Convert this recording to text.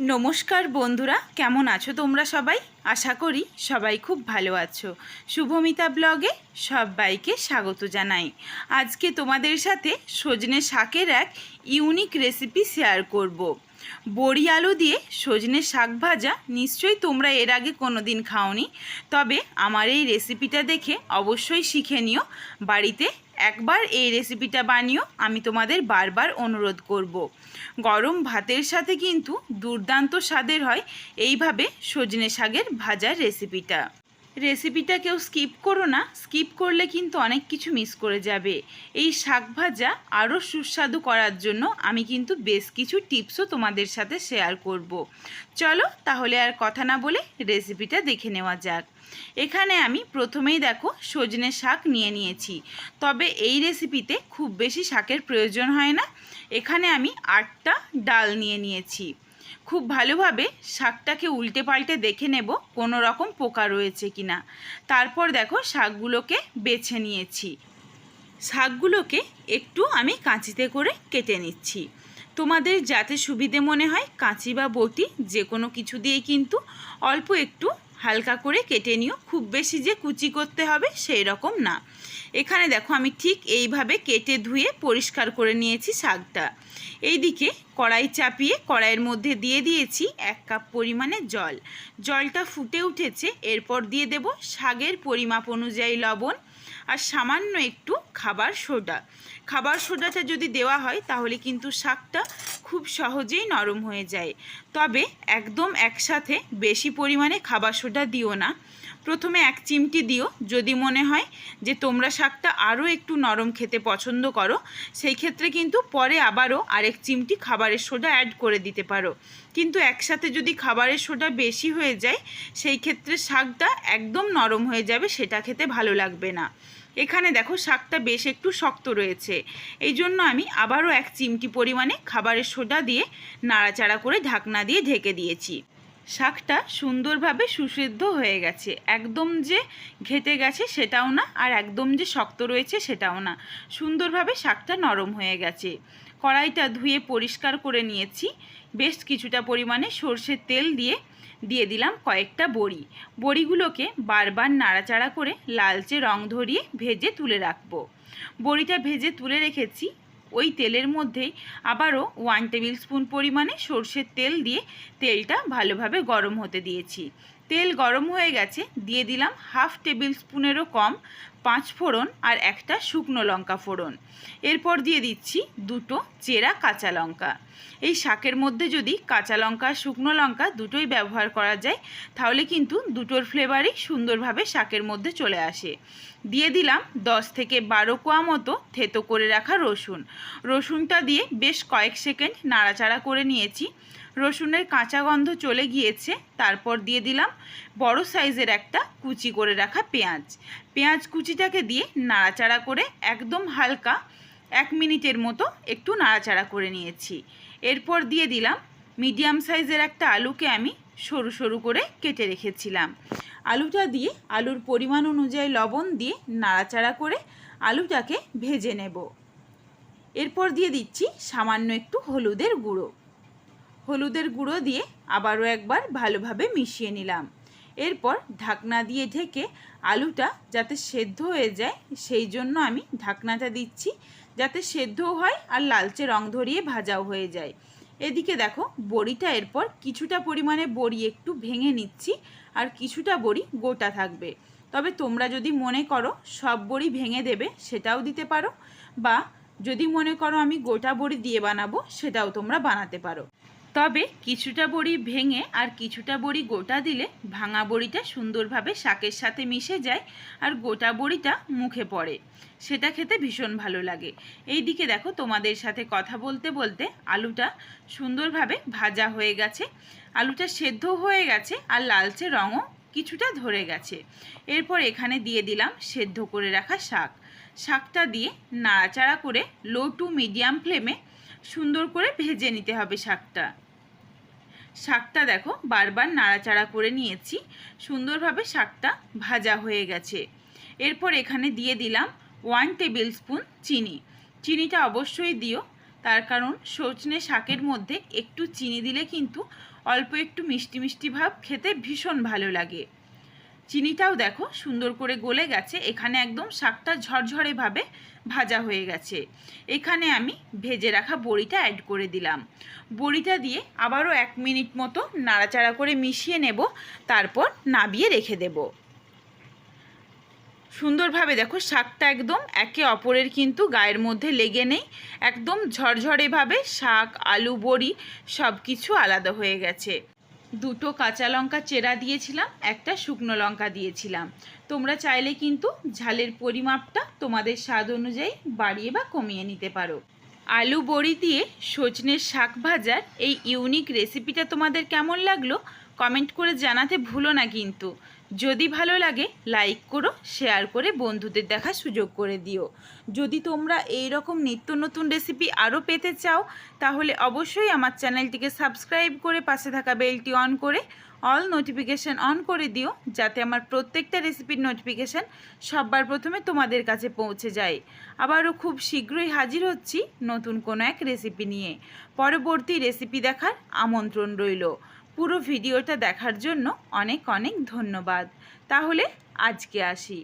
নমস্কার বন্ধুরা, কেমন আছো তোমরা সবাই? আশা করি সবাই খুব ভালো আছো। শুভমিতা ব্লগে সবাইকে স্বাগত জানাই। আজকে তোমাদের সাথে সজনে শাকের এক ইউনিক রেসিপি শেয়ার করব। বড়ি আলু দিয়ে সজনে শাক ভাজা নিশ্চয়ই তোমরা এর আগে কোনো দিন খাওনি, তবে আমার এই রেসিপিটা দেখে অবশ্যই শিখে নিও। বাড়িতে একবার এই রেসিপিটা বানিও, আমি তোমাদের বারবার অনুরোধ করব। গরম ভাতের সাথে কিন্তু দুর্দান্ত স্বাদের হয়, এইভাবে সজনে শাকের ভাজার রেসিপিটা রেসিপিটা কেউ স্কিপ করো না। স্কিপ করলে কিন্তু অনেক কিছু মিস করে যাবে। এই শাক ভাজা আরও সুস্বাদু করার জন্য আমি কিন্তু বেশ কিছু টিপসও তোমাদের সাথে শেয়ার করব। চলো তাহলে আর কথা না বলে রেসিপিটা দেখে নেওয়া যাক। এখানে আমি প্রথমেই দেখো সজনে শাক নিয়ে নিয়েছি। তবে এই রেসিপিতে খুব বেশি শাকের প্রয়োজন হয় না। এখানে আমি আটটা ডাল নিয়ে নিয়েছি। খুব ভালোভাবে শাকটাকে উল্টে পাল্টে দেখে নেব কোনো রকম পোকা রয়েছে কিনা। তারপর দেখো শাকগুলোকে বেছে নিয়েছি। শাকগুলোকে একটু আমি কাঁচিতে করে কেটে নিচ্ছি। তোমাদের যাতে সুবিধে মনে হয় কাঁচি বা বটি যে কোনো কিছু দিয়ে কিন্তু অল্প একটু হালকা করে কেটে নিও। খুব বেশি যে কুচি করতে হবে সেই রকম না। এখানে দেখো আমি ঠিক এইভাবে কেটে ধুয়ে পরিষ্কার করে নিয়েছি শাকটা। এইদিকে কড়াই চাপিয়ে কড়াইয়ের মধ্যে দিয়ে দিয়েছি এক কাপ পরিমাণে জল। জলটা ফুটে উঠেছে, এরপর দিয়ে দেব শাকের পরিমাপ অনুযায়ী লবণ। আর সামান্য একটু খাবার সোডা। খাবার সোডাটা যদি দেওয়া হয়, তাহলে কিন্তু শাকটা খুব সহজেই নরম হয়ে যায়। তবে একদম একসাথে বেশি পরিমাণে খাবার সোডা দিও না। প্রথমে এক চিমটি দিও। যদি মনে হয় যে তোমরা শাকটা আরও একটু নরম খেতে পছন্দ করো, সেই ক্ষেত্রে কিন্তু পরে আবারও আরেক চিমটি খাবারের সোডা অ্যাড করে দিতে পারো। কিন্তু একসাথে যদি খাবারের সোডা বেশি হয়ে যায়, সেই ক্ষেত্রে শাকটা একদম নরম হয়ে যাবে, সেটা খেতে ভালো লাগবে না। এখানে দেখো শাকটা বেশ একটু শক্ত রয়েছে। এই জন্য আমি আবারও এক চিমটি পরিমাণে খাবারের সোডা দিয়ে নাড়াচাড়া করে ঢাকনা দিয়ে ঢেকে দিয়েছি। শাকটা সুন্দরভাবে সুসিদ্ধ হয়ে গেছে। একদম যে ঘেটে গেছে সেটাও না, আর একদম যে শক্ত রয়েছে সেটাও না। সুন্দরভাবে শাকটা নরম হয়ে গেছে। কড়াইটা ধুয়ে পরিষ্কার করে নিয়েছি। বেশ কিছুটা পরিমাণে সর্ষের তেল দিয়ে দিয়ে দিলাম কয়েকটা বড়ি। বড়িগুলোকে বারবার নাড়াচাড়া করে লালচে রং ধরিয়ে ভেজে তুলে রাখব। বড়িটা ভেজে তুলে রেখেছি। ওই তেলের মধ্যেই আবারও ওয়ান টেবিল স্পুন পরিমাণে সর্ষের তেল দিয়ে তেলটা ভালোভাবে গরম হতে দিয়েছি। তেল গরম হয়ে গেছে, দিয়ে দিলাম হাফ টেবিল স্পুনেরও কম পাঁচ ফোড়ন আর একটা শুকনো লঙ্কা ফোড়ন। এরপর দিয়ে দিচ্ছি দুটো চেরা কাঁচা লঙ্কা। এই শাকের মধ্যে যদি কাঁচা লঙ্কা, শুকনো লঙ্কা দুটোই ব্যবহার করা যায়, তাহলে কিন্তু দুটোর ফ্লেভারই সুন্দরভাবে শাকের মধ্যে চলে আসে। দিয়ে দিলাম দশ থেকে বারো কোয়া মতো থেতো করে রাখা রসুন। রসুনটা দিয়ে বেশ কয়েক সেকেন্ড নাড়াচাড়া করে নিয়েছি। রসুনের কাঁচা গন্ধ চলে গিয়েছে, তারপর দিয়ে দিলাম বড় সাইজের একটা কুচি করে রাখা পেঁয়াজ। পেঁয়াজ কুচিটাকে দিয়ে নাড়াচাড়া করে একদম হালকা এক মিনিটের মতো একটু নাড়াচাড়া করে নিয়েছি। এরপর দিয়ে দিলাম মিডিয়াম সাইজের একটা আলুকে আমি সরু সরু করে কেটে রেখেছিলাম। আলুটা দিয়ে, আলুর পরিমাণ অনুযায়ী লবণ দিয়ে নাড়াচাড়া করে আলুটাকে ভেজে নেব। এরপর দিয়ে দিচ্ছি সামান্য একটু হলুদের গুঁড়ো। হলুদের গুঁড়ো দিয়ে আবারও একবার ভালোভাবে মিশিয়ে নিলাম। এরপর ঢাকনা দিয়ে ঢেকে আলুটা যাতে সেদ্ধ হয়ে যায়, সেই জন্য আমি ঢাকনাটা দিচ্ছি, যাতে সেদ্ধও হয় আর লালচে রং ধরিয়ে ভাজাও হয়ে যায়। এদিকে দেখো, বড়িটা এরপর কিছুটা পরিমাণে বড়ি একটু ভেঙে নিচ্ছি আর কিছুটা বড়ি গোটা থাকবে। তবে তোমরা যদি মনে করো সব বড়ি ভেঙে দেবে, সেটাও দিতে পারো, বা যদি মনে করো আমি গোটা বড়ি দিয়ে বানাবো, সেটাও তোমরা বানাতে পারো। তবে কিছুটা বড়ি ভেঙে আর কিছুটা বড়ি গোটা দিলে ভাঙা বড়িটা সুন্দরভাবে শাকের সাথে মিশে যায় আর গোটা বড়িটা মুখে পড়ে। সেটা খেতে ভীষণ ভালো লাগে। এই দিকে দেখো তোমাদের সাথে কথা বলতে বলতে আলুটা সুন্দরভাবে ভাজা হয়ে গেছে। আলুটা সেদ্ধ হয়ে গেছে আর লালচে রঙও কিছুটা ধরে গেছে। এরপর এখানে দিয়ে দিলাম সেদ্ধ করে রাখা শাক। শাকটা দিয়ে নাড়াচাড়া করে লো টু মিডিয়াম ফ্লেমে সুন্দর করে ভেজে নিতে হবে শাকটা। শাকটা দেখো বারবার নাড়াচাড়া করে নিয়েছি। সুন্দরভাবে শাকটা ভাজা হয়ে গেছে। এরপর এখানে দিয়ে দিলাম ওয়ান টেবিল স্পুন চিনি। চিনিটা অবশ্যই দিও, তার কারণ সজনে শাকের মধ্যে একটু চিনি দিলে কিন্তু অল্প একটু মিষ্টি মিষ্টি ভাব খেতে ভীষণ ভালো লাগে। চিনিটাও দেখো সুন্দর করে গলে গেছে। এখানে একদম শাকটা ঝরঝরেভাবে ভাজা হয়ে গেছে। এখানে আমি ভেজে রাখা বড়িটা অ্যাড করে দিলাম। বড়িটা দিয়ে আবারও এক মিনিট মতো নাড়াচাড়া করে মিশিয়ে নেব, তারপর নাবিয়ে রেখে দেব। সুন্দরভাবে দেখো শাকটা একদম একে অপরের কিন্তু গায়ের মধ্যে লেগে নেই। একদম ঝরঝরেভাবে শাক, আলু, বড়ি সব কিছু আলাদা হয়ে গেছে। দুটো কাঁচা লঙ্কা চেরা দিয়েছিলাম, একটা শুকনো লঙ্কা দিয়েছিলাম। তোমরা চাইলে কিন্তু ঝালের পরিমাপটা তোমাদের স্বাদ অনুযায়ী বাড়িয়ে বা কমিয়ে নিতে পারো। আলু বড়ি দিয়ে সজনের শাক ভাজার এই ইউনিক রেসিপিটা তোমাদের কেমন লাগল? কমেন্ট করে জানাতে ভুলো না কিন্তু। যদি ভালো লাগে, লাইক করো, শেয়ার করে বন্ধুদের দেখার সুযোগ করে দিও। যদি তোমরা এই রকম নিত্য নতুন রেসিপি আরও পেতে চাও, তাহলে অবশ্যই আমার চ্যানেলটিকে সাবস্ক্রাইব করে পাশে থাকা বেলটি অন করে, অল নোটিফিকেশান অন করে দিও, যাতে আমার প্রত্যেকটা রেসিপির নোটিফিকেশান সবার প্রথমে তোমাদের কাছে পৌঁছে যায়। আবারও খুব শীঘ্রই হাজির হচ্ছি নতুন কোনো এক রেসিপি নিয়ে। পরবর্তী রেসিপি দেখার আমন্ত্রণ রইল। পুরো ভিডিওটা দেখার জন্য অনেক অনেক ধন্যবাদ। তাহলে আজকে আসি।